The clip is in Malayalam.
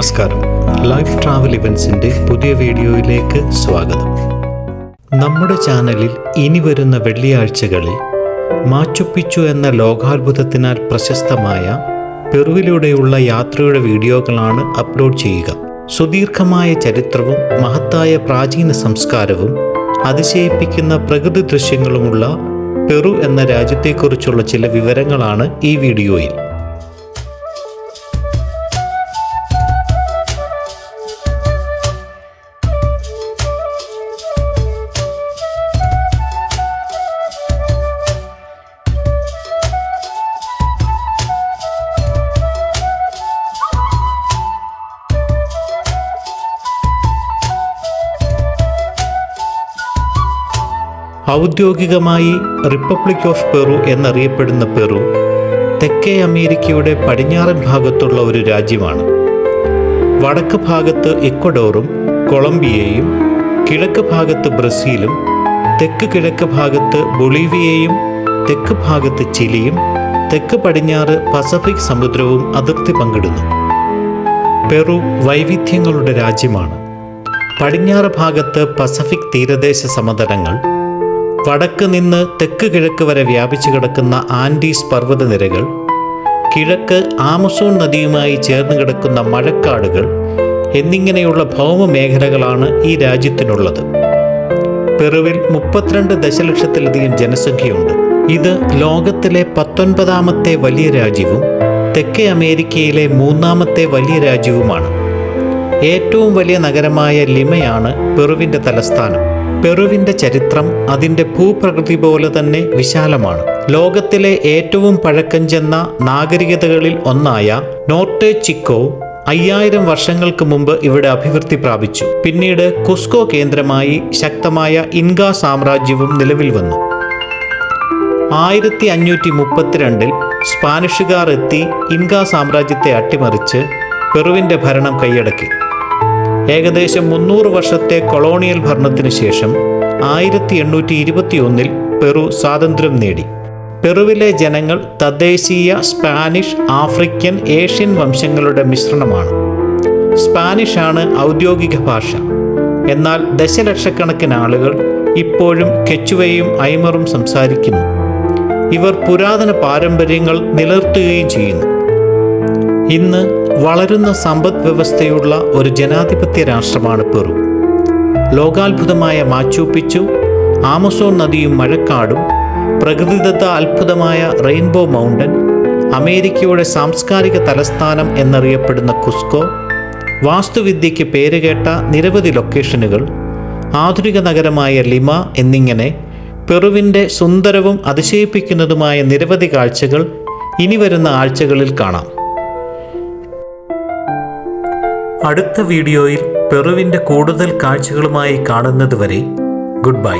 നമസ്കാരം. ലൈഫ് ട്രാവൽ ഇവൻസിന്റെ പുതിയ വീഡിയോയിലേക്ക് സ്വാഗതം. നമ്മുടെ ചാനലിൽ ഇനി വരുന്ന വെള്ളിയാഴ്ചകളിൽ മാച്ചുപ്പിച്ചു എന്ന ലോകാത്ഭുതത്തിനാൽ പ്രശസ്തമായ പെറുവിലൂടെയുള്ള യാത്രയുടെ വീഡിയോകളാണ് അപ്ലോഡ് ചെയ്യുക. സുദീർഘമായ ചരിത്രവും മഹത്തായ പ്രാചീന സംസ്കാരവും അതിശയിപ്പിക്കുന്ന പ്രകൃതി ദൃശ്യങ്ങളുമുള്ള പെറു എന്ന രാജ്യത്തെക്കുറിച്ചുള്ള ചില വിവരങ്ങളാണ് ഈ വീഡിയോയിൽ. ഔദ്യോഗികമായി റിപ്പബ്ലിക് ഓഫ് പെറു എന്നറിയപ്പെടുന്ന പെറു തെക്കേ അമേരിക്കയുടെ പടിഞ്ഞാറൻ ഭാഗത്തുള്ള ഒരു രാജ്യമാണ്. വടക്ക് ഭാഗത്ത് ഇക്വഡോറും കൊളംബിയയും കിഴക്ക് ഭാഗത്ത് ബ്രസീലും തെക്ക് കിഴക്ക് ഭാഗത്ത് ബൊളീവിയയും തെക്ക് ഭാഗത്ത് ചിലിയും തെക്ക് പടിഞ്ഞാറ് പസഫിക് സമുദ്രവും അതിർത്തി പങ്കിടുന്നു. പെറു വൈവിധ്യങ്ങളുടെ രാജ്യമാണ്. പടിഞ്ഞാറ് ഭാഗത്ത് പസഫിക് തീരദേശ സമതലങ്ങൾ വടക്ക് നിന്ന് തെക്ക് കിഴക്ക് വരെ വ്യാപിച്ചു കിടക്കുന്ന ആൻഡീസ് പർവതനിരകൾ കിഴക്ക് ആമസോൺ നദിയുമായി ചേർന്ന് കിടക്കുന്ന മഴക്കാടുകൾ എന്നിങ്ങനെയുള്ള ഭൗമ മേഖലകളാണ് ഈ രാജ്യത്തിനുള്ളത്. പെറുവിൽ മുപ്പത്തിരണ്ട് ദശലക്ഷത്തിലധികം ജനസംഖ്യയുണ്ട്. ഇത് ലോകത്തിലെ പത്തൊൻപതാമത്തെ വലിയ രാജ്യവും തെക്കേ അമേരിക്കയിലെ മൂന്നാമത്തെ വലിയ രാജ്യവുമാണ്. ഏറ്റവും വലിയ നഗരമായ ലിമയാണ് പെറുവിന്റെ തലസ്ഥാനം. പെറുവിന്റെ ചരിത്രം അതിന്റെ ഭൂപ്രകൃതി പോലെ തന്നെ വിശാലമാണ്. ലോകത്തിലെ ഏറ്റവും പഴക്കം ചെന്ന നാഗരികതകളിൽ ഒന്നായ നോർട്ടേ ചിക്കോ അയ്യായിരം വർഷങ്ങൾക്ക് മുമ്പ് ഇവിടെ അഭിവൃദ്ധി പ്രാപിച്ചു. പിന്നീട് കുസ്കോ കേന്ദ്രമായി ശക്തമായ ഇൻക സാമ്രാജ്യവും നിലവിൽ വന്നു. ആയിരത്തി അഞ്ഞൂറ്റി മുപ്പത്തിരണ്ടിൽ സ്പാനിഷുകാർ എത്തി ഇൻക സാമ്രാജ്യത്തെ അട്ടിമറിച്ച് പെറുവിന്റെ ഭരണം കൈയടക്കി. ഏകദേശം മുന്നൂറ് വർഷത്തെ കൊളോണിയൽ ഭരണത്തിന് ശേഷം ആയിരത്തി എണ്ണൂറ്റി ഇരുപത്തിയൊന്നിൽ പെറു സ്വാതന്ത്ര്യം നേടി. പെറുവിലെ ജനങ്ങൾ തദ്ദേശീയ സ്പാനിഷ് ആഫ്രിക്കൻ ഏഷ്യൻ വംശങ്ങളുടെ മിശ്രണമാണ്. ആണ് ഔദ്യോഗിക ഭാഷ. എന്നാൽ ദശലക്ഷക്കണക്കിന് ആളുകൾ ഇപ്പോഴും കെച്ചുവയും ഐമറും സംസാരിക്കുന്നു. ഇവർ പുരാതന പാരമ്പര്യങ്ങൾ നിലനിർത്തുകയും ചെയ്യുന്നു. ഇന്ന് വളരുന്ന സമ്പദ് വ്യവസ്ഥയുള്ള ഒരു ജനാധിപത്യ രാഷ്ട്രമാണ് പെറു. ലോകാത്ഭുതമായ മാച്ചുപിച്ചു ആമസോൺ നദിയും മഴക്കാടും പ്രകൃതിദത്ത അത്ഭുതമായ റെയിൻബോ മൗണ്ടൻ അമേരിക്കയുടെ സാംസ്കാരിക തലസ്ഥാനം എന്നറിയപ്പെടുന്ന കുസ്കോ വാസ്തുവിദ്യയ്ക്ക് പേരുകേട്ട നിരവധി ലൊക്കേഷനുകൾ ആധുനിക നഗരമായ ലിമ എന്നിങ്ങനെ പെറുവിന്റെ സുന്ദരവും അതിശയിപ്പിക്കുന്നതുമായ നിരവധി കാഴ്ചകൾ ഇനി വരുന്ന ആഴ്ചകളിൽ കാണാം. അടുത്ത വീഡിയോയിൽ പെറുവിന്റെ കൂടുതൽ കാഴ്ചകളുമായി കാണുന്നതുവരെ ഗുഡ് ബൈ.